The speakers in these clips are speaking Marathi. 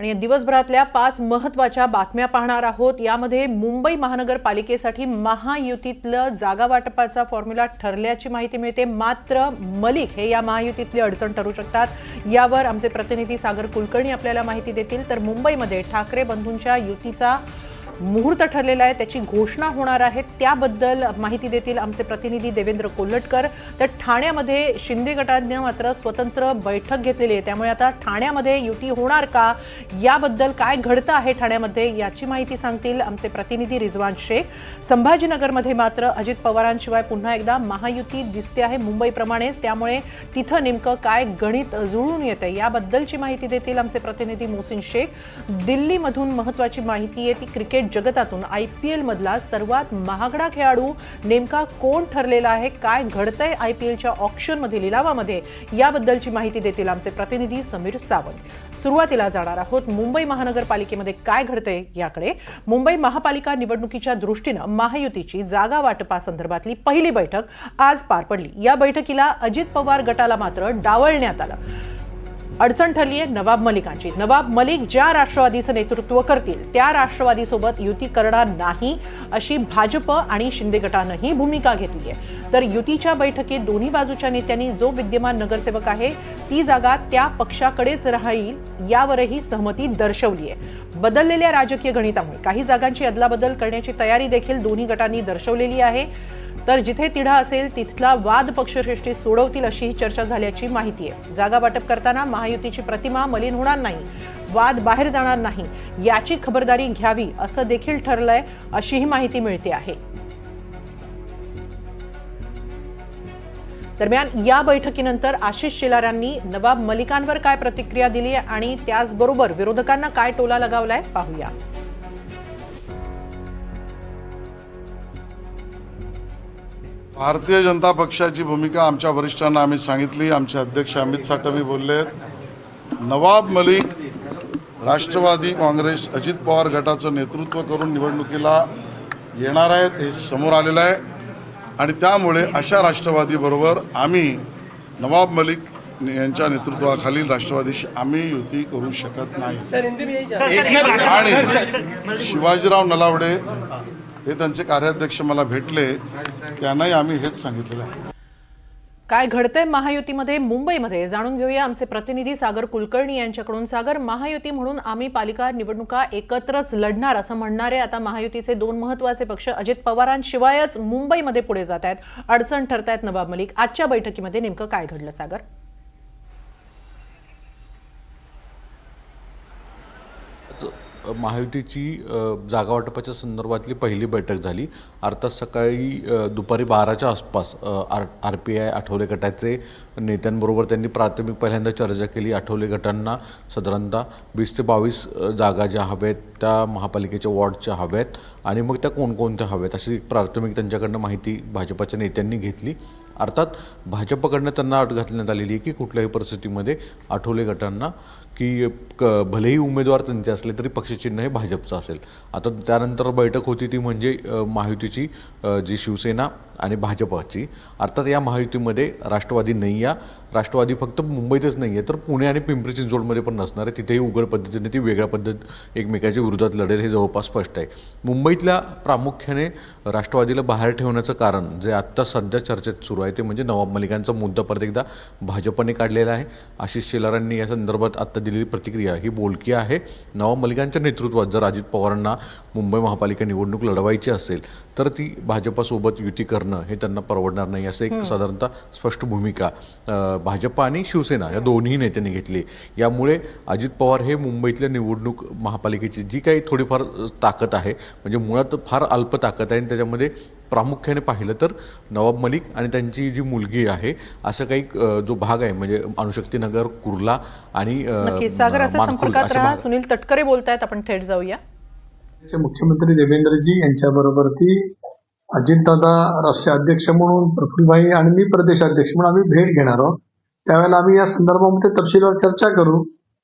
आणि या दिवसभरातल्या पाच महत्त्वाच्या बातम्या पाहणार आहोत. यामध्ये मुंबई महानगरपालिकेसाठी महायुतीतलं जागा वाटपाचा फॉर्म्युला ठरल्याची माहिती मिळते. मात्र मलिक हे या महायुतीतली अडचण ठरू शकतात. यावर आमचे प्रतिनिधी सागर कुलकर्णी आपल्याला माहिती देतील. तर मुंबईमध्ये ठाकरे बंधूंच्या युतीचा मुहूर्त ठरलेला आहे त्याची घोषणा होणार आहे. त्याबद्दल माहिती देतील आमचे प्रतिनिधी देवेंद्र कोल्हटकर. तर ठाण्यामध्ये शिंदे गटाने मात्र स्वतंत्र बैठक घेतलेली आहे. त्यामुळे आता ठाण्यामध्ये युती होणार का? याबद्दल काय घडतं आहे ठाण्यामध्ये याची माहिती सांगतील आमचे प्रतिनिधी रिजवान शेख. संभाजीनगरमध्ये मात्र अजित पवारांशिवाय पुन्हा एकदा महायुती दिसते आहे मुंबईप्रमाणेच. त्यामुळे तिथं नेमकं काय गणित जुळून येतं याबद्दलची माहिती देतील आमचे प्रतिनिधी मोहसिन शेख. दिल्लीमधून महत्वाची माहिती आहे ती क्रिकेट जगतातून आय पी एलमधला सर्वात महागडा खेळाडू नेमका कोण ठरलेला आहे काय घडतंय आय पी एलच्या ऑप्शनमध्ये लिलावामध्ये याबद्दलची माहिती देतील आमचे प्रतिनिधी समीर सावंत. सुरुवातीला जाणार आहोत मुंबई महानगरपालिकेमध्ये काय घडतंय याकडे. मुंबई महापालिका निवडणुकीच्या दृष्टीनं महायुतीची जागा वाटपासंदर्भातली पहिली बैठक आज पार पडली. या बैठकीला अजित पवार गटाला मात्र डावळण्यात आलं. अडचण ठरली आहे नवाब मलिकांची. नवाब मलिक ज्या राष्ट्रवादीचं नेतृत्व करतील त्या राष्ट्रवादीसोबत युती करणार नाही अशी भाजप आणि शिंदे गटानंही भूमिका घेतली आहे. तर युतीच्या बैठकीत दोन्ही बाजूच्या नेत्यांनी जो विद्यमान नगरसेवक आहे ती जागा त्या पक्षाकडेच राहील यावरही सहमती दर्शवली आहे. बदललेल्या राजकीय गणितामुळे काही जागांची अदलाबदल करण्याची तयारी देखील दोन्ही गटांनी दर्शवलेली आहे. तर जिथे तिढा असेल तिथला वाद पक्षश्रेष्ठी सोडवतील अशीही चर्चा झाल्याची माहिती आहे. जागा वाटप करताना महायुतीची प्रतिमा मलिन होणार नाही वाद बाहेर जाणार नाही याची खबरदारी घ्यावी असं देखील ठरलंय अशीही माहिती मिळते आहे. दरम्यान या बैठकीनंतर आशिष शेलारांनी नवाब मलिकांवर काय प्रतिक्रिया दिली आणि त्याचबरोबर विरोधकांना काय टोला लगावलाय पाहूया. भारतीय जनता पक्षाची भूमिका आमच्या वरिष्ठांना आम्ही सांगितली आमचे अध्यक्ष अमित साटमी बोलले नवाब मलिक राष्ट्रवादी काँग्रेस अजित पवार गटाचं नेतृत्व करून निवडणुकीला येणार आहेत हे समोर आलेलं आहे. आणि त्यामुळे अशा राष्ट्रवादीबरोबर आम्ही नवाब मलिक यांच्या नेतृत्वाखालील राष्ट्रवादीशी आम्ही युती करू शकत नाही. आणि शिवाजीराव नलावडे हे त्यांचे कार्याध्यक्ष मला भेटले त्यांनाही आम्ही हेच सांगितलेलं आहे. काय घडतंय महायुतीमध्ये? मुंबईमध्ये. जाणून घेऊया आमचे प्रतिनिधी सागर कुलकर्णी यांच्याकडून. सागर महायुती म्हणून आम्ही पालिका निवडणुका एकत्रच लढणार असं म्हणणारे आता महायुतीचे दोन महत्त्वाचे पक्ष अजित पवारांशिवायच मुंबईमध्ये पुढे जात आहेत. अडचण ठरतायत नवाब मलिक. आजच्या बैठकीमध्ये नेमकं काय घडलं सागर आज महायुतीची जागावाटपाच्या जागा वाटपाच्या संदर्भातली पहिली बैठक झाली. अर्थात सकाळी दुपारी बाराच्या आसपास R R P I Athawale गटाचे नेत्यांबरोबर त्यांनी प्राथमिक पहिल्यांदा चर्चा केली. आठवले गटांना साधारणतः वीस ते बावीस जागा ज्या हव्यात त्या महापालिकेच्या वॉर्डच्या हव्यात आणि मग त्या कोणकोणत्या हव्यात अशी प्राथमिक त्यांच्याकडनं माहिती भाजपाच्या नेत्यांनी घेतली. अर्थात भाजपकडनं त्यांना अट घालण्यात आलेली आहे की कुठल्याही परिस्थितीमध्ये आठवले गटांना की क भलेही उमेदवार त्यांचे असले तरी पक्षचिन्ह हे भाजपचं असेल. आता त्यानंतर बैठक होती ती म्हणजे महायुतीची जी शिवसेना आणि भाजपाची. अर्थात या महायुतीमध्ये राष्ट्रवादी नाही या राष्ट्रवादी फक्त मुंबईतच नाही आहे तर पुणे आणि पिंपरी चिंचवडमध्ये पण नसणार आहे. तिथेही उघड पद्धतीने ती वेगळ्या पद्धत एकमेकाच्या विरोधात लढेल हे जवळपास स्पष्ट आहे. मुंबईतल्या प्रामुख्याने राष्ट्रवादीला बाहेर ठेवण्याचं कारण जे आत्ता सध्या चर्चेत सुरू आहे ते म्हणजे नवाब मलिकांचा मुद्दा परत एकदा भाजपने काढलेला आहे. आशिष शेलारांनी या संदर्भात आत्ता दिलेली प्रतिक्रिया ही बोलकी आहे. नवाब मलिकांच्या नेतृत्वात जर अजित पवारांना मुंबई महापालिका निवडणूक लढवायची असेल तर ती भाजपासोबत युती करणं हे त्यांना परवडणार नाही असं एक साधारणतः स्पष्ट भूमिका भाजप आणि शिवसेना या दोन्ही नेत्यांनी घेतली यामुळे अजित पवार हे मुंबईतल्या निवडणूक महापालिकेची जी काही थोडीफार ताकद आहे म्हणजे मुळात फार अल्प ताकद आहे आणि त्याच्यामध्ये प्रामुख्याने पाहिलं तर नवाब मलिक आणि त्यांची जी मुलगी आहे असं काही जो भाग आहे म्हणजे अणुशक्तीनगर कुर्ला आणि सुनील तटकरे बोलतायत. आपण थेट जाऊया. मुख्यमंत्री देवेंद्रजी यांच्याबरोबर ती अजितदादा राष्ट्रीय अध्यक्ष म्हणून प्रफुल्लभाई आणि मी प्रदेशाध्यक्ष म्हणून आम्ही भेट घेणार आहोत. त्यावेळेला आम्ही या संदर्भामध्ये तपशीलवार चर्चा करू.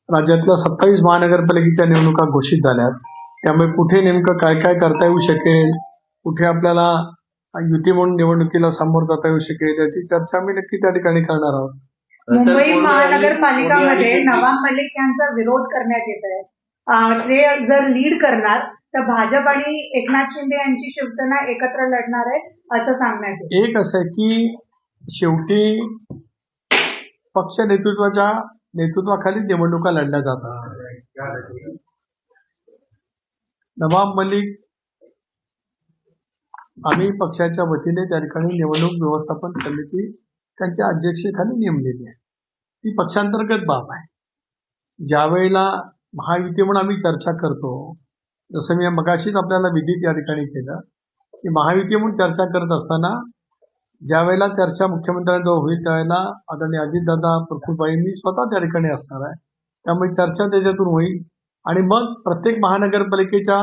राज्यातल्या सत्तावीस महानगरपालिकेच्या निवडणुका घोषित झाल्यात. त्यामुळे कुठे नेमकं काय काय करता येऊ शकेल? कुठे आपल्याला युती म्हणून निवडणुकीला सामोरं जाता येऊ शकेल याची चर्चा आम्ही नक्की त्या ठिकाणी करणार आहोत. मुंबई महानगरपालिकामध्ये नवाब मलिक यांचा विरोध करण्यात येत आहे. अं, ते जर लीड करणार तर भाजप आणि एकनाथ शिंदे यांची शिवसेना एकत्र लढणार आहे असं सांगण्यात येतं एक असं आहे की शेवटी पक्ष नेतृत्वाच्या नेतृत्वाखाली निवडणुका लढल्या जात असतात नवाब मलिक आम्ही पक्षाच्या वतीने त्या ठिकाणी निवडणूक व्यवस्थापन समिती त्यांच्या अध्यक्षतेखाली नेमलेली आहे. ती पक्षांतर्गत बाब आहे. ज्या वेळेला महायुती म्हणून आम्ही चर्चा करतो जसं मी मगाशीच आपल्याला विधी त्या ठिकाणी केलं की महायुती म्हणून चर्चा करत असताना ज्या वेळेला चर्चा मुख्यमंत्र्यांजवळ होईल त्यावेळेला आदरणीय अजितदादा प्रफुल्लभाई मी स्वतः त्या ठिकाणी असणार आहे. त्यामुळे चर्चा त्याच्यातून होईल. आणि मग प्रत्येक महानगरपालिकेच्या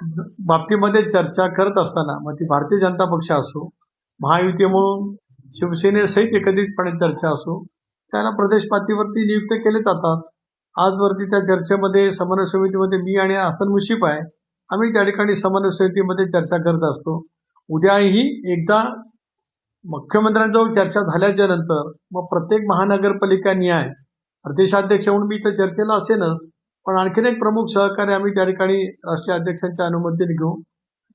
बाबतीमध्ये चर्चा करत असताना मग ती भारतीय जनता पक्ष असो महायुती म्हणून शिवसेनेसहित एकत्रितपणे चर्चा असो त्याला प्रदेश पातळीवरती नियुक्त केले जातात. आजवरती त्या चर्चेमध्ये समन्वय समितीमध्ये मी आणि हसन मुशीफ आहे. आम्ही त्या ठिकाणी समन्वय समितीमध्ये चर्चा करत असतो. उद्याही एकदा मुख्यमंत्र्यांजवळ चर्चा झाल्याच्यानंतर मग प्रत्येक महानगरपालिका न्याय प्रदेशाध्यक्ष म्हणून मी तर चर्चेला असेनच पण आणखीन एक प्रमुख सहकार्य आम्ही त्या ठिकाणी राष्ट्रीय अध्यक्षांच्या अनुमतीने घेऊ.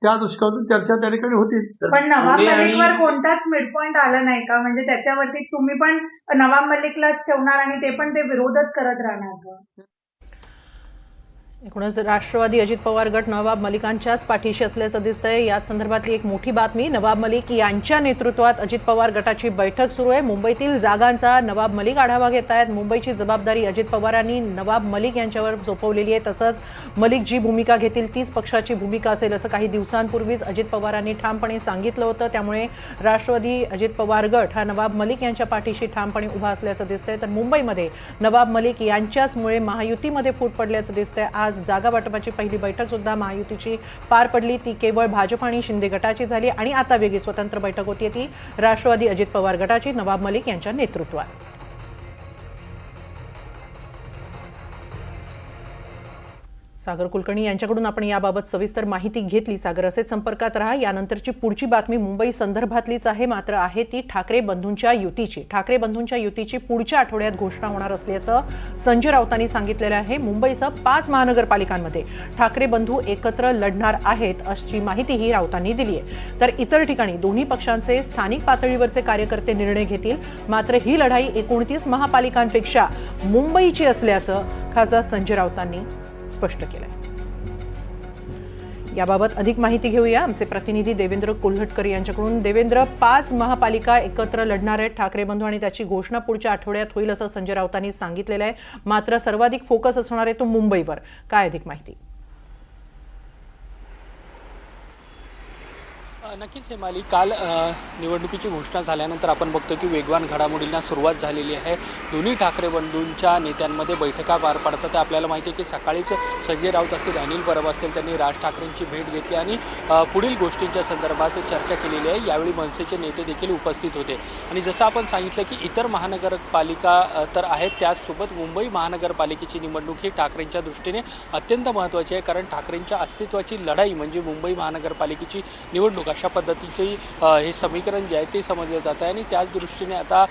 त्या दृष्टीकोनातून चर्चा त्या ठिकाणी होतील पण नवाब मलिकवर कोणताच मिड पॉईंट आला नाही का? म्हणजे त्याच्यावरती तुम्ही पण नवाब मलिकलाच ठेवणार आणि ते पण ते विरोधच करत राहणार का? एकूणच राष्ट्रवादी अजित पवार गट नवाब मलिकांच्याच पाठीशी असल्याचं दिसतंय. याच संदर्भातली एक मोठी बातमी नवाब मलिक यांच्या नेतृत्वात अजित पवार गटाची बैठक सुरू आहे. मुंबईतील जागांचा नवाब मलिक आढावा घेत आहेत मुंबईची जबाबदारी अजित पवारांनी नवाब मलिक यांच्यावर झोपवलेली आहे. तसंच मलिक जी भूमिका घेतील तीच पक्षाची भूमिका असेल असं काही दिवसांपूर्वीच अजित पवारांनी ठामपणे सांगितलं होतं. त्यामुळे राष्ट्रवादी अजित पवार गट हा नवाब मलिक यांच्या पाठीशी ठामपणे उभा असल्याचं दिसतंय. तर मुंबईमध्ये नवाब मलिक यांच्याचमुळे महायुतीमध्ये फूट पडल्याचं दिसतंय. आज जागा वाटपाची पहिली बैठक सुद्धा महायुतीची पार पडली. ती केवळ भाजप आणि शिंदे गटाची झाली आणि आता वेगळी स्वतंत्र बैठक होती. ती राष्ट्रवादी अजित पवार गटाची. नवाब मलिक यांच्या नेतृत्वात. सागर कुलकर्णी यांच्याकडून आपण याबाबत सविस्तर माहिती घेतली. सागर असेच संपर्कात राहा. यानंतरची पुढची बातमी मुंबई संदर्भातलीच आहे. मात्र आहे ती ठाकरे बंधूंच्या युतीची. ठाकरे बंधूंच्या युतीची पुढच्या आठवड्यात घोषणा होणार असल्याचं संजय राऊतांनी सांगितलेलं आहे. मुंबईसह पाच महानगरपालिकांमध्ये ठाकरे बंधू एकत्र लढणार आहेत अशी माहितीही राऊतांनी दिली आहे तर इतर ठिकाणी दोन्ही पक्षांचे स्थानिक पातळीवरचे कार्यकर्ते निर्णय घेतील. मात्र ही लढाई एकोणतीस महापालिकांपेक्षा मुंबईची असल्याचं खासदार संजय राऊतांनी स्पष्ट केलंय. याबाबत अधिक माहिती घेऊया. आमचे प्रतिनिधी देवेंद्र कोल्हटकर यांच्याकडून. देवेंद्र पाच महापालिका एकत्र लढणार आहेत. ठाकरे बंधू आणि त्याची घोषणा पुढच्या आठवड्यात होईल असं संजय राऊतांनी सांगितलेलं आहे. मात्र सर्वाधिक फोकस असणार आहे तो मुंबईवर. काय अधिक माहिती? नक्कीच हेमाली काल निवडणुकीची घोषणा झाल्यानंतर आपण बघतो की वेगवान घडामोडींना सुरुवात झालेली आहे. दोन्ही ठाकरे बंधूंच्या नेत्यांमध्ये बैठका पार पडतात. आपल्याला माहिती आहे की सकाळीच संजय राऊत असतील अनिल परब असतील त्यांनी राज ठाकरेंची भेट घेतली आणि पुढील गोष्टींच्या संदर्भात चर्चा केलेली आहे. यावेळी मनसेचे नेते देखील उपस्थित होते. आणि जसं आपण सांगितलं की इतर महानगरपालिका तर आहेत. त्याचसोबत मुंबई महानगरपालिकेची निवडणूक ही ठाकरेंच्या दृष्टीने अत्यंत महत्त्वाची आहे. कारण ठाकरेंच्या अस्तित्वाची लढाई म्हणजे मुंबई महानगरपालिकेची निवडणूक अशा पद्धतीचे हे समीकरण जे आहे ते समजलं जातं आहे. आणि त्याच दृष्टीने आता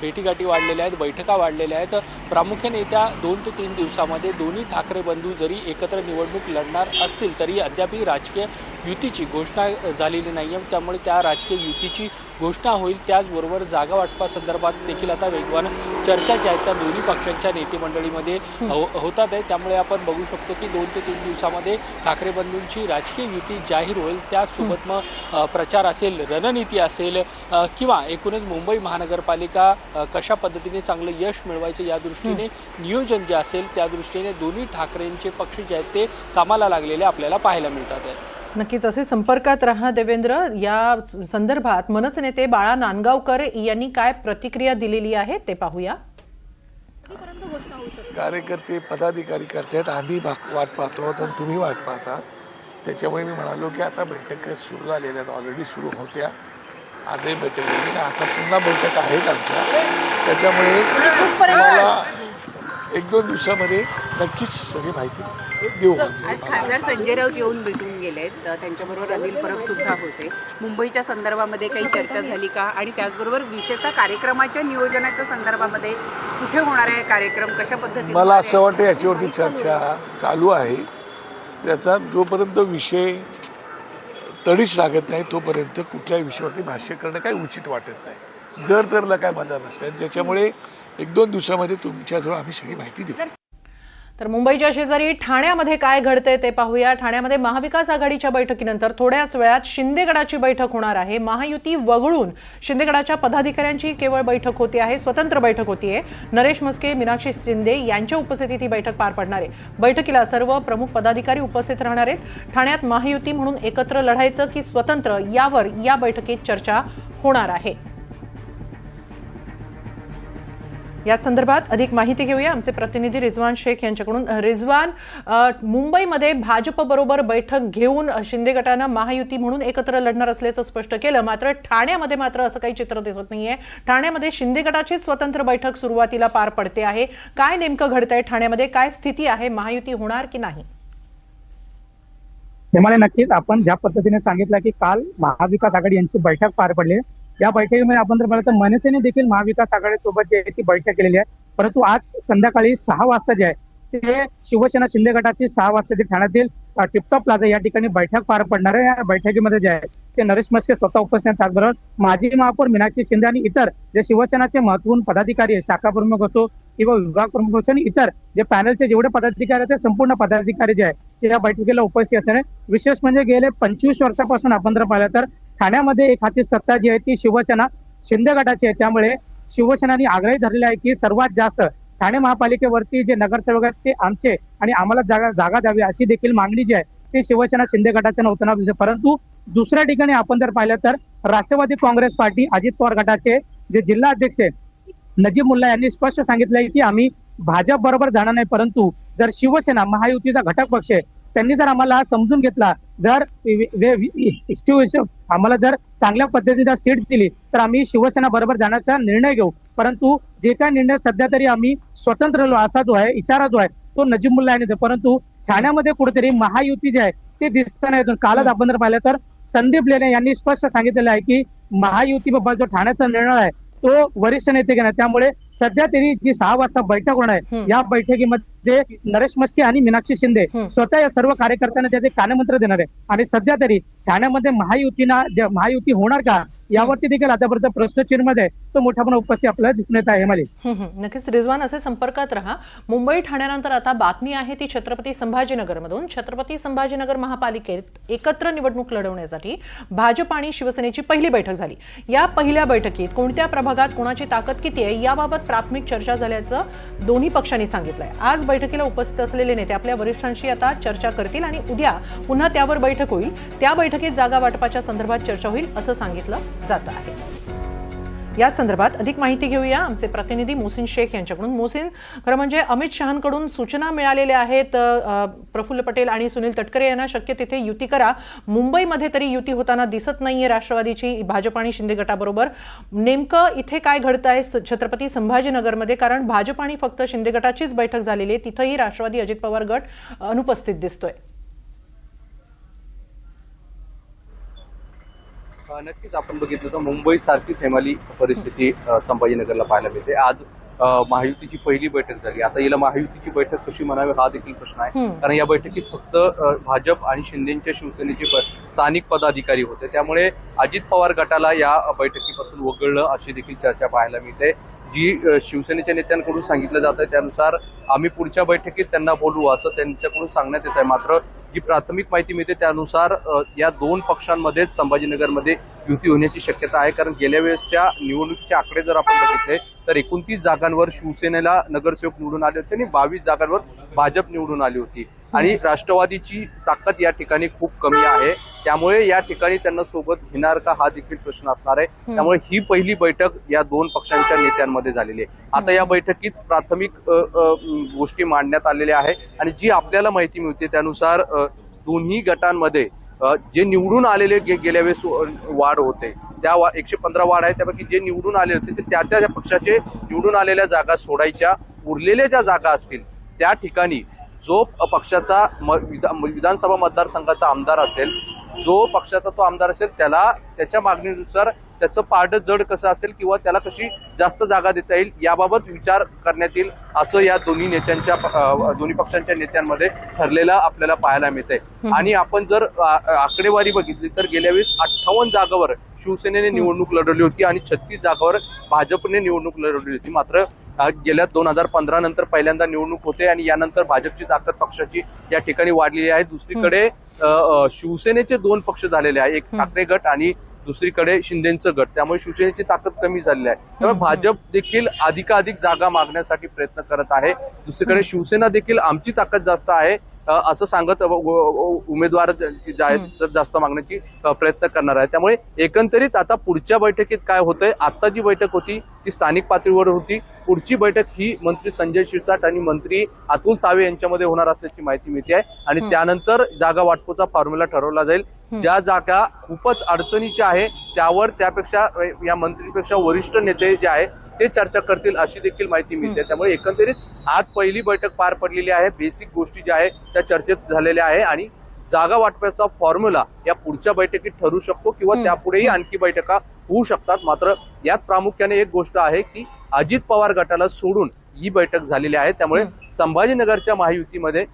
भेटीगाठी वाढलेल्या आहेत बैठका वाढलेल्या आहेत. प्रामुख्याने येत्या दोन ते तीन दिवसामध्ये दोन्ही ठाकरे बंधू जरी एकत्र निवडणूक लढणार असतील तरी अद्यापही राजकीय युतीची घोषणा झालेली नाही आहे त्यामुळे त्या राजकीय युतीची घोषणा होईल त्याचबरोबर जागा वाटपासंदर्भात देखील आता वेगवान चर्चा ज्या आहेत. त्या दोन्ही पक्षांच्या नेतेमंडळीमध्ये हो- होतात आहे. त्यामुळे आपण बघू शकतो की दोन ते तीन दिवसामध्ये ठाकरे बंधूंची राजकीय युती जाहीर होईल. त्याचसोबत मग प्रचार असेल रणनीती असेल किंवा एकूणच मुंबई महानगरपालिका कशा पद्धतीने चांगलं यश मिळवायचं या दृष्टीने नियोजन जे असेल त्या दृष्टीने दोन्ही ठाकरेंचे पक्ष जे आहेत ते कामाला लागलेले आपल्याला पाहायला मिळतात आहे. नक्कीच असे संपर्कात रहा देवेंद्र. या संदर्भात मनसे नेते बाळा नांदगावकर यांनी काय प्रतिक्रिया दिलेली आहे ते पाहूया. कार्यकर्ते पदाधिकारी करतात आम्ही वाट पाहतो आणि तुम्ही वाट पाहतात त्याच्यामुळे मी म्हणालो की आता बैठक सुरू झालेल्या आहेत ऑलरेडी सुरू होत्या. आजही बैठक झाली आणि आता पुन्हा बैठक आहेत आमच्या. त्याच्यामुळे एक दोन दिवसामध्ये नक्कीच सगळी माहिती देऊ. आज खासदार संजय राऊत येऊन भेटून गेलेत. त्यांच्याबरोबर अनिल परब सुद्धा होते. मुंबईच्या संदर्भामध्ये काही चर्चा झाली का? आणि त्याचबरोबर विशेषतः कार्यक्रमाच्या नियोजनाच्या संदर्भामध्ये कुठे होणार आहे कार्यक्रम? कशा पद्धतीने मला? असं वाटतं याच्यावरती चर्चा चालू आहे. त्याचा जोपर्यंत विषय तडीच लागत नाही तोपर्यंत कुठल्याही विषयावरती भाष्य करणं काही उचित वाटत नाही. जर तरला काय मजा नसते त्याच्यामुळे एक दोन दिवसामध्ये तुमच्याजवळ आम्ही सगळी माहिती देऊ. तर मुंबईच्या शेजारी ठाण्यामध्ये काय घडतंय ते पाहूया. ठाण्यामध्ये महाविकास आघाडीच्या बैठकीनंतर थोड्याच वेळात शिंदेगडाची बैठक होणार आहे. महायुती वगळून शिंदेगडाच्या पदाधिकाऱ्यांची केवळ बैठक होती आहे स्वतंत्र बैठक होतीये नरेश मस्के मीनाक्षी शिंदे यांच्या उपस्थितीत ही बैठक पार पडणार आहे. बैठकीला सर्व प्रमुख पदाधिकारी उपस्थित राहणार आहेत. ठाण्यात महायुती म्हणून एकत्र लढायचं की स्वतंत्र यावर या बैठकीत चर्चा होणार आहे. याच संदर्भात अधिक माहिती घेऊया. आमचे प्रतिनिधी रिजवान शेख यांच्याकडून. रिजवान मुंबईमध्ये भाजप बरोबर बैठक घेऊन शिंदे गटानं महायुती म्हणून एकत्र लढणार असल्याचं स्पष्ट केलं. मात्र ठाण्यामध्ये मात्र असं काही चित्र दिसत नाहीये. ठाण्यामध्ये शिंदे गटाचीच स्वतंत्र बैठक सुरुवातीला पार पडते आहे. काय नेमकं घडतंय ठाण्यामध्ये? काय स्थिती आहे? महायुती होणार की नाही? मला नक्कीच आपण ज्या पद्धतीने सांगितलं की काल महाविकास आघाडी यांची बैठक पार पडली. या बैठकीमध्ये आपण जर पाहिलं तर मनसेने देखील महाविकास आघाडीसोबत जी आहे ती बैठक केलेली आहे. परंतु आज संध्याकाळी सहा वाजता जे आहे ते शिवसेना शिंदे गटाची सहा वाजता ते ठाण्यातील टिपटॉप प्लाझा या ठिकाणी बैठक पार पडणार आहे. या बैठकीमध्ये जे आहे ते नरेश मस्के स्वतः उपस्थित त्याचबरोबर माजी महापौर मीनाक्षी शिंदे आणि इतर जे शिवसेनाचे महत्त्वपूर्ण पदाधिकारी आहे शाखा प्रमुख असो किंवा विभाग प्रमुख असेल आणि इतर जे पॅनलचे जेवढे पदाधिकारी आहेत ते संपूर्ण पदाधिकारी जे आहेत ते या बैठकीला उपस्थित असणार विशेष म्हणजे गेले पंचवीस वर्षापासून आपण जर पाहिलं तर ठाण्यामध्ये एक हाती सत्ता जी आहे ती शिवसेना शिंदे गटाची आहे. त्यामुळे शिवसेनाने आग्रही धरले आहे की सर्वात जास्त ठाणे महापालिकेवरती जे नगरसेवक आहेत ते आमचे आणि आम्हाला जागा जागा द्यावी अशी देखील मागणी जी आहे ती शिवसेना शिंदे गटाच्या नव्हताना परंतु दुसऱ्या ठिकाणी आपण जर पाहिलं तर राष्ट्रवादी काँग्रेस पार्टी अजित पवार गटाचे जे जिल्हा अध्यक्ष नजीब मुल्ला यांनी स्पष्ट सांगितलंय की आम्ही भाजप बरोबर जाणार नाही परंतु जर शिवसेना महायुतीचा घटक पक्ष आहे त्यांनी जर आम्हाला समजून घेतला जर आम्हाला जर चांगल्या पद्धतीने सीट दिली तर आम्ही शिवसेना बरोबर जाण्याचा निर्णय घेऊ. परंतु जे काय निर्णय सध्या तरी आम्ही स्वतंत्र असा जो आहे इशारा जो आहे तो नजीब मुल्ला यांनी परंतु ठाण्यामध्ये कुठेतरी महायुती जे आहे ते दिसत नाही कालच आपण जर पाहिलं तर संदीप लेणे यांनी स्पष्ट सांगितलेलं आहे की महायुतीबाबत जो ठाण्याचा निर्णय आहे तो वरिष्ठ नेते घेणार. त्यामुळे सध्या तरी जी सहा वाजता बैठक होणार आहे. या बैठकीमध्ये नरेश मस्के आणि मीनाक्षी शिंदे. स्वतः या सर्व कार्यकर्त्यांना त्याचे कानमंत्र देणार आहे आणि सध्या तरी ठाण्यामध्ये महायुतीना महायुती होणार का यावरती देखील आतापर्यंत प्रश्नचिन्हमध्ये तो मोठ्यापणा उपस्थित आपल्याला दिसून येत आहे मला. नक्कीच रिजवान असे संपर्कात राहा मुंबई ठाण्यानंतर आता बातमी आहे ती छत्रपती संभाजीनगरमधून छत्रपती संभाजीनगर महापालिकेत एकत्र निवडणूक लढवण्यासाठी भाजप आणि शिवसेनेची पहिली बैठक झाली या पहिल्या बैठकीत कोणत्या प्रभागात कोणाची ताकद किती आहे याबाबत प्राथमिक चर्चा झाल्याचं दोन्ही पक्षांनी सांगितलंय. आज बैठकीला उपस्थित असलेले नेते आपल्या वरिष्ठांशी आता चर्चा करतील आणि उद्या पुन्हा त्यावर बैठक होईल. त्या बैठकीत जागा वाटपाच्या संदर्भात चर्चा होईल असं सांगितलं जात आहे. याच संदर्भात अधिक माहिती घेऊया. आमचे प्रतिनिधी मोसिन शेख यांच्याकडून. मोसिन खरं म्हणजे अमित शहांकडून सूचना मिळालेल्या आहेत प्रफुल्ल पटेल आणि सुनील तटकरे यांना शक्य तिथे युती करा. मुंबईमध्ये तरी युती होताना दिसत नाहीये राष्ट्रवादीची भाजप आणि शिंदे गटाबरोबर. नेमकं इथे काय घडत आहे छत्रपती संभाजीनगरमध्ये? कारण भाजप आणि फक्त शिंदे गटाचीच बैठक झालेली आहे. तिथंही राष्ट्रवादी अजित पवार गट अनुपस्थित दिसतोय. नक्कीच आपण बघितलं तर मुंबई सारखीच हेमाली परिस्थिती संभाजीनगरला पाहायला मिळते. आज महायुतीची पहिली बैठक झाली. आता याला महायुतीची बैठक कशी म्हणावी हा देखील प्रश्न आहे. कारण या बैठकीत फक्त भाजप आणि शिंदेच्या शिवसेनेचे स्थानिक पदाधिकारी होते. त्यामुळे अजित पवार गटाला या बैठकीपासून वगळलं अशी देखील चर्चा पाहायला मिळते. जी शिवसेनेच्या नेत्यांकडून सांगितलं जात आहे त्यानुसार आम्ही पुढच्या बैठकीत त्यांना बोलवू असं त्यांच्याकडून सांगण्यात येत आहे मात्र जी प्राथमिक माहिती मिळते त्यानुसार या दोन पक्षांमध्येच संभाजीनगरमध्ये युती होण्याची शक्यता आहे. कारण गेल्या वेळेसच्या निवडणुकीचे आकडे जर आपण बघितले तर एकोणतीस जागांवर शिवसेनेला नगरसेवक निवडून आले होते आणि बावीस जागांवर भाजप निवडून आली होती. आणि राष्ट्रवादीची ताकद या ठिकाणी खूप कमी आहे. त्यामुळे या ठिकाणी त्यांना सोबत घेणार का हा देखील प्रश्न असणार आहे. त्यामुळे ही पहिली बैठक या दोन पक्षांच्या नेत्यांमध्ये झालेली आहे. आता या बैठकीत प्राथमिक गोष्टी मांडण्यात आलेल्या आहे आणि जी आपल्याला माहिती मिळते त्यानुसार दोन्ही गटांमध्ये जे निवडून आलेले गे- गेल्या वेळेस वाढ होते त्या वा एकशे पंधरा वाढ आहे त्यापैकी जे निवडून आले होते ते त्या त्या पक्षाचे निवडून आलेल्या जागा सोडायच्या उरलेल्या ज्या जागा असतील त्या ठिकाणी जो पक्षाचा म- विधा- विधानसभा मतदारसंघाचा आमदार असेल जो पक्षाचा तो आमदार असेल त्याला त्याच्या मागणीनुसार त्याचं पारडं जड कसं असेल किंवा त्याला कशी जास्त जागा देता येईल याबाबत विचार करण्यात येईल असं या दोन्ही नेत्यांच्या दोन्ही पक्षांच्या नेत्यांमध्ये ठरलेलं आपल्याला पाहायला मिळतंय. आणि आपण जर आकडेवारी बघितली तर गेल्या वेळेस अठ्ठावन्न जागावर शिवसेनेने निवडणूक लढवली होती आणि छत्तीस जागावर भाजपने निवडणूक लढवली होती. मात्र गेल्या दोन हजार पंधरा नंतर पहिल्यांदा निवडणूक होते आणि यानंतर भाजपची ताकद पक्षाची या ठिकाणी वाढलेली आहे. दुसरीकडे शिवसेनेचे दोन पक्ष झालेले आहे. एक ठाकरे गट आणि दुसरीकडे शिंदेचं गट. त्यामुळे शिवसेनेची ताकद कमी झालेली आहे. त्यामुळे भाजप देखील अधिकाधिक जागा मागण्यासाठी प्रयत्न करत आहे. दुसरीकडे शिवसेना देखील आमची ताकद जास्त आहे. असं सांगत उमेदवार जे आहेत जास्त मागण्याची प्रयत्न करणार आहे. त्यामुळे एकंदरीत आता पुढच्या बैठकीत काय होतंय आता जी बैठक होती ती स्थानिक पातळीवर होती. पुढची बैठक ही मंत्री संजय शिरसाट आणि मंत्री अतुल सावे यांच्यामध्ये होणार असल्याची माहिती मिळते आहे. आणि त्यानंतर जागा वाटपोचा फॉर्म्युला ठरवला जाईल. ज्या जागा खूपच अडचणीच्या आहे त्यावर त्यापेक्षा या मंत्रीपेक्षा वरिष्ठ नेते जे आहे ते चर्चा करतील अशी देखील माहिती मिळते. त्यामुळे एकंदरीत आज पहिली बैठक पार पडलेली आहे. बेसिक गोष्टी ज्या आहेत त्या चर्चेत झालेल्या आहे आणि जागा वाटपाचा फॉर्म्युला या पुढच्या बैठकीत ठरू शकतो किंवा त्यापुढेही आणखी बैठका होऊ शकतात. मात्र यात प्रामुख्याने एक गोष्ट आहे की अजित पवार गटाला सोडून ही बैठक झालेली आहे. त्यामुळे संभाजीनगरच्या महायुतीमध्ये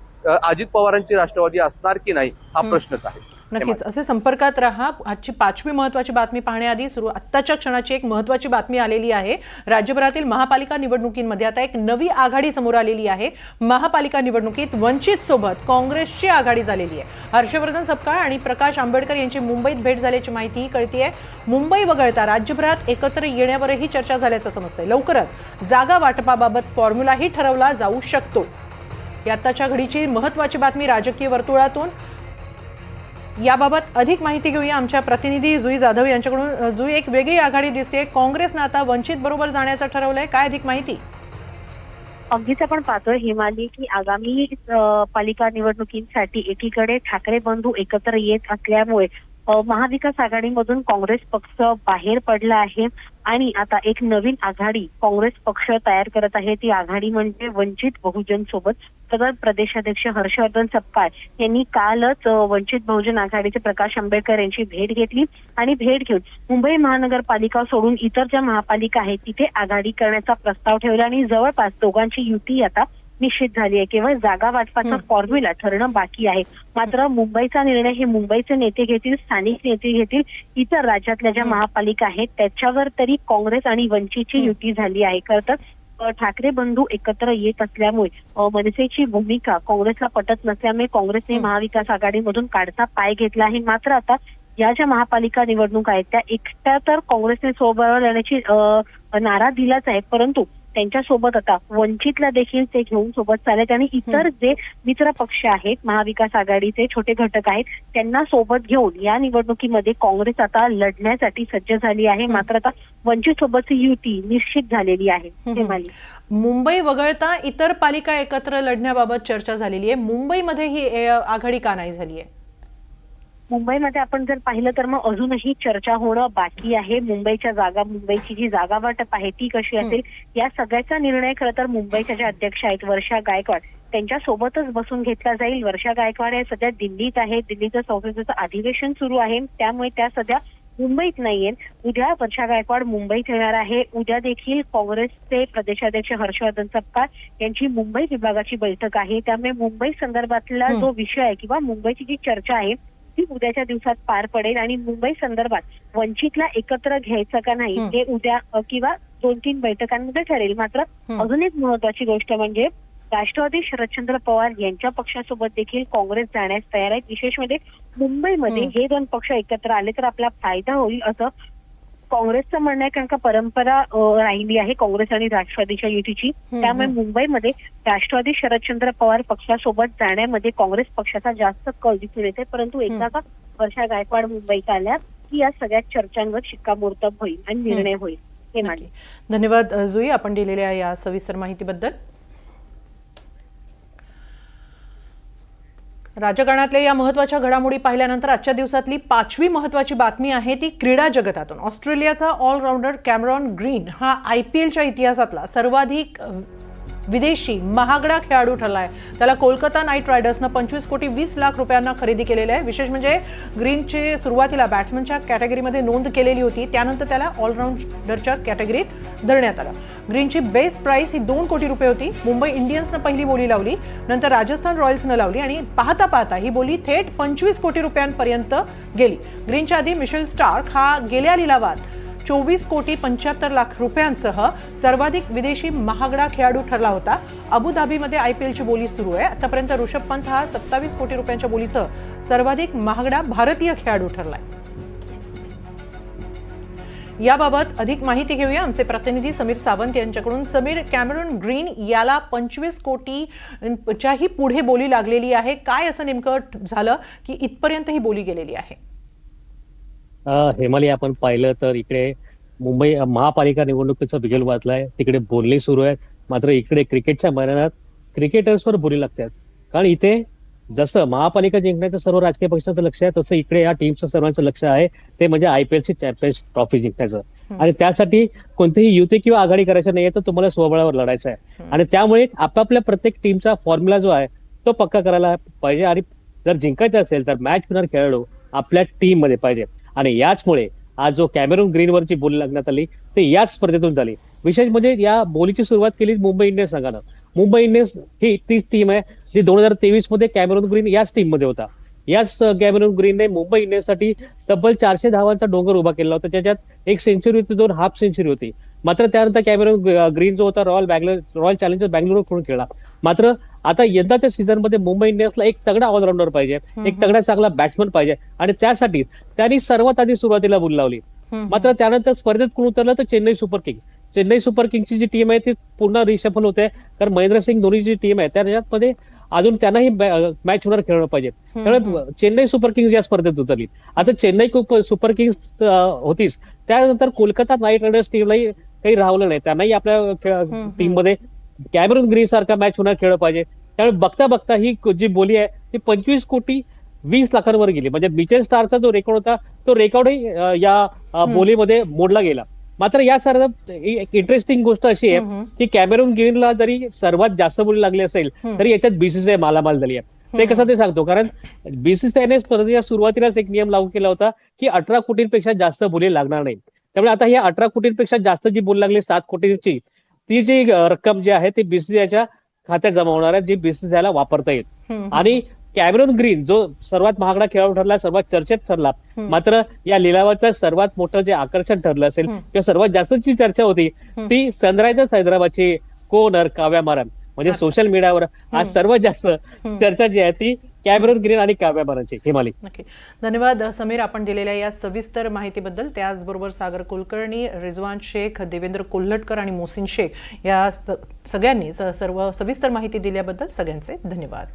अजित पवारांची राष्ट्रवादी असणार की नाही हा प्रश्नच आहे. नक्कीच. असे संपर्कात राहा. आजची पाचवी महत्वाची बातमी पाहण्याआधी सुरू आत्ताच्या क्षणाची एक महत्वाची बातमी आलेली आहे. राज्यभरातील महापालिका निवडणुकींमध्ये आता एक नवी आघाडी समोर आलेली आहे. महापालिका निवडणुकीत वंचित सोबत काँग्रेसची आघाडी झालेली आहे. हर्षवर्धन सपकाळ आणि प्रकाश आंबेडकर यांची मुंबईत भेट झाल्याची माहितीही कळतीये. मुंबई वगळता राज्यभरात एकत्र येण्यावरही चर्चा झाल्याचं समजतंय. लवकरच जागा वाटपाबाबत फॉर्म्युलाही ठरवला जाऊ शकतो. आत्ताच्या घडीची महत्वाची बातमी राजकीय वर्तुळातून याबाबत अधिक माहिती घेऊया आमच्या प्रतिनिधी जुई जाधव यांच्याकडून. जुई एक वेगळी आघाडी दिसते काँग्रेसनं आता वंचित बरोबर जाण्याचं ठरवलंय. काय अधिक माहिती? अगदीच आपण पाहतोय हिमाली की आगामी पालिका निवडणुकींसाठी एकीकडे ठाकरे बंधू एकत्र येत असल्यामुळे महाविकास आघाडीमधून काँग्रेस पक्ष बाहेर पडला आहे आणि आता एक नवीन आघाडी काँग्रेस पक्ष तयार करत आहे. ती आघाडी म्हणजे वंचित बहुजन सोबत तर प्रदेशाध्यक्ष हर्षवर्धन सपकाळ यांनी कालच वंचित बहुजन आघाडीचे प्रकाश आंबेडकर यांची भेट घेतली आणि भेट घेऊन मुंबई महानगरपालिका सोडून इतर ज्या महापालिका आहेत तिथे आघाडी करण्याचा प्रस्ताव ठेवला आणि जवळपास दोघांची युती आता निश्चित झाली आहे. केवळ जागा वाटपाचा फॉर्म्युला ठरणं बाकी आहे. मात्र मुंबईचा निर्णय हे मुंबईचे नेते घेतील स्थानिक नेते घेतील इतर राज्यातल्या ज्या महापालिका आहेत त्याच्यावर तरी काँग्रेस आणि वंचितची युती झाली आहे. खरं तर ठाकरे बंधू एकत्र येत असल्यामुळे मनसेची भूमिका काँग्रेसला पटत नसल्यामुळे काँग्रेसने महाविकास आघाडीमधून काढता पाय घेतला आहे. मात्र आता या ज्या महापालिका निवडणुका आहेत त्या एकट्या तर काँग्रेसने सोबत येण्याची नारा दिलाच आहे. परंतु त्यांच्यासोबत आता वंचितला देखील ते घेऊन सोबत चालत आणि इतर जे मित्र पक्ष आहेत महाविकास आघाडीचे छोटे घटक आहेत त्यांना सोबत घेऊन या निवडणुकीमध्ये काँग्रेस आता लढण्यासाठी सज्ज झाली आहे. मात्र आता वंचित सोबतची युती निश्चित झालेली आहे. मुंबई वगळता इतर पालिका एकत्र लढण्याबाबत चर्चा झालेली आहे. मुंबईमध्ये ही आघाडी का नाही झाली आहे? मुंबईमध्ये आपण जर पाहिलं तर मग अजूनही चर्चा होणं बाकी आहे. मुंबईच्या जागा मुंबईची जी जागा वाटप आहे ती कशी असेल? या सगळ्याचा निर्णय खरं तर मुंबईच्या ज्या अध्यक्ष आहेत वर्षा गायकवाड त्यांच्या सोबतच बसून घेतला जाईल. वर्षा गायकवाड हे सध्या दिल्लीत आहे दिल्लीचं संसदेचं अधिवेशन सुरू आहे. त्यामुळे त्या सध्या मुंबईत नाहीये उद्या वर्षा गायकवाड मुंबईत येणार आहे. उद्या देखील काँग्रेसचे प्रदेशाध्यक्ष हर्षवर्धन सपकाळ यांची मुंबई विभागाची बैठक आहे. त्यामुळे मुंबई संदर्भातला जो विषय आहे किंवा मुंबईची जी चर्चा आहे ती उद्याच्या दिवसात पार पडेल आणि मुंबई संदर्भात वंचितला एकत्र घ्यायचं का नाही हे. उद्या किंवा दोन तीन बैठकांमध्ये ठरेल. मात्र अजून एक महत्वाची गोष्ट म्हणजे राष्ट्रवादी शरदचंद्र पवार यांच्या पक्षासोबत देखील काँग्रेस जाण्यास तयार आहेत. विशेष म्हणजे मुंबईमध्ये हे दोन पक्ष एकत्र आले तर आपला फायदा होईल असं काँग्रेसचं म्हणणं आहे कारण का परंपरा राहिली आहे काँग्रेस आणि राष्ट्रवादीच्या युतीची. त्यामुळे मुंबईमध्ये राष्ट्रवादी शरदचंद्र पवार पक्षासोबत जाण्यामध्ये काँग्रेस पक्षाचा जास्त कल दिसून येते परंतु एकदा का वर्षा गायकवाड मुंबईत आल्या की या सगळ्या चर्चांवर शिक्कामोर्तब होईल आणि निर्णय होईल. हे मानले धन्यवाद जुई. आपण दिलेल्या या सविस्तर माहितीबद्दल. राजकारणातल्या या महत्त्वाच्या घडामोडी पाहिल्यानंतर आजच्या दिवसातली पाचवी महत्वाची बातमी आहे ती क्रीडा जगतातून. ऑस्ट्रेलियाचा ऑलराऊंडर कॅमरॉन ग्रीन हा आय पी एलच्या इतिहासातला सर्वाधिक विदेशी महागडा खेळाडू ठरलाय. त्याला कोलकाता नाईट रायडर्सनं पंचवीस कोटी वीस लाख रुपयांना खरेदी केलेलं आहे. विशेष म्हणजे ग्रीनचे सुरुवातीला बॅट्समनच्या कॅटेगरीमध्ये नोंद केलेली होती. त्यानंतर त्याला ऑलराऊंडरच्या कॅटेगरीत धरण्यात आलं. ग्रीनची बेस्ट प्राइस ही दोन कोटी रुपये होती. मुंबई इंडियन्सनं पहिली बोली लावली नंतर राजस्थान रॉयल्सनं लावली आणि पाहता पाहता ही बोली थेट पंचवीस कोटी रुपयांपर्यंत गेली. ग्रीनच्या आधी मिशेल स्टार्क हा गेल्या लिलावात चोवीस कोटी पंच्याहत्तर लाख रुपयांसह सर्वाधिक विदेशी महागडा खेळाडू ठरला होता. अबुधाबीमध्ये आय पी एलची बोली सुरू आहे. आतापर्यंत ऋषभ पंत हा सत्तावीस कोटी रुपयांच्या बोलीसह सर्वाधिक महागडा भारतीय खेळाडू ठरलाय. याबाबत अधिक माहिती घेऊया. आमचे प्रतिनिधी समीर सावंत यांच्याकडून. समीर कॅमेरून ग्रीन याला पंचवीस कोटी च्याही पुढे बोली लागलेली आहे. काय असं नेमकं झालं की इथपर्यंत ही बोली गेलेली आहे? हेमाली आपण पाहिलं तर इकडे मुंबई महापालिका निवडणुकीचं बिगुल वाचलाय तिकडे बोलणी सुरू आहेत. मात्र इकडे क्रिकेटच्या मैदानात क्रिकेटर्सवर बोली लागतात. कारण इथे जसं महापालिका जिंकण्याचं सर्व राजकीय पक्षाचं लक्ष आहे तसं इकडे या टीमचं सर्वांचं लक्ष आहे. ते म्हणजे आयपीएलची चॅम्पियन्स ट्रॉफी जिंकण्याचं. आणि त्यासाठी कोणतीही युती किंवा आघाडी करायचं नाहीये तर तुम्हाला स्वबळावर लढायचं आहे. आणि त्यामुळे आपापल्या प्रत्येक टीमचा फॉर्म्युला जो आहे तो पक्का करायला पाहिजे. आणि जर जिंकायचं असेल तर मॅच विनर खेळाडू आपल्या टीममध्ये पाहिजे. आणि याचमुळे आज जो कॅमेरून ग्रीनवरची बोली लागण्यात आली ते याच स्पर्धेतून झाली. विशेष म्हणजे या बोलीची सुरुवात केली मुंबई इंडियन्स संघानं. मुंबई इंडियन्स ही तीच टीम आहे जी दोन हजार तेवीसमध्ये कॅमेरून ग्रीन याच टीममध्ये होता. याच कॅमेरून ग्रीनने मुंबई इंडियन्ससाठी तब्बल चारशे धावांचा डोंगर उभा केला होता. त्याच्यात एक सेंचुरी होती दोन हाफ सेंचुरी होती. मात्र त्यानंतर कॅमेरून ग्रीन जो होता royal Bangalore royal challenger Bangalore खेळून खेळला. मात्र आता यंदाच्या सीझनमध्ये मुंबई इंडियन्सला एक तगडा ऑलराऊंडर पाहिजे. एक तगडा चांगला बॅट्समन पाहिजे. आणि त्यासाठी त्यांनी सर्वात आधी सुरुवातीला बोल लावली. मात्र त्यानंतर स्पर्धेत कोण उतरलं तर Chennai super king. Chennai super किंगची जी टीम आहे ती पूर्ण रिशफल होते. कारण महेंद्र सिंग धोनीची जी टीम आहे त्याच्यामध्ये अजून त्यांनाही मॅच होणार खेळलं पाहिजे. त्यामुळे चेन्नई सुपर किंग्स या स्पर्धेत उतरली. आता चेन्नई सुपर किंग्स होतीच. त्यानंतर कोलकाता नाईट रायडर्स टीमलाही काही राहवलं नाही. त्यांनाही आपल्या टीममध्ये कॅमेरून ग्रीन सारखा मॅच होणार खेळलं पाहिजे. त्यामुळे बघता बघता ही जी बोली आहे ती पंचवीस कोटी वीस लाखांवर गेली. म्हणजे मिचेल स्टारचा जो रेकॉर्ड होता तो रेकॉर्डही या बोलीमध्ये मोडला गेला. मात्र या सर्व इंटरेस्टिंग गोष्ट अशी आहे की कॅमेरून ग्रीनला जरी सर्वात जास्त बोली लागली असेल तरी याच्यात बीसीसीआय मालामाल झाली आहे. ते कसं ते सांगतो? कारण बीसीसीआयने स्पर्धेच्या सुरुवातीलाच एक नियम लागू केला होता की अठरा कोटींपेक्षा जास्त बोली लागणार नाही त्यामुळे आता या अठरा कोटींपेक्षा जास्त जी बोली लागली सात कोटींची ती जी रक्कम जी आहे ती बीसीसीआयच्या खात्यात जमा होणार आहे जी बीसीसीआयला वापरता येईल. आणि कॅमेरॉन ग्रीन जो सर्वात महागडा खेळाडू ठरला सर्वात चर्चेत ठरला मात्र या लिलावाचं सर्वात मोठं जे आकर्षण ठरलं असेल किंवा सर्वात जास्त जी चर्चा होती ती सनरायझर्स हैदराबादची कोनर काव्या मारन. म्हणजे सोशल मीडियावर आज सर्वात जास्त चर्चा जी आहे ती कॅमेरॉन ग्रीन आणि काव्या मारनची हिमाली. नक्की. धन्यवाद समीर. आपण दिलेल्या या सविस्तर माहितीबद्दल त्याचबरोबर सागर कुलकर्णी रिजवान शेख देवेंद्र कोल्हटकर आणि मोसिन शेख या सगळ्यांनी सर्व सविस्तर माहिती दिल्याबद्दल सगळ्यांचे धन्यवाद.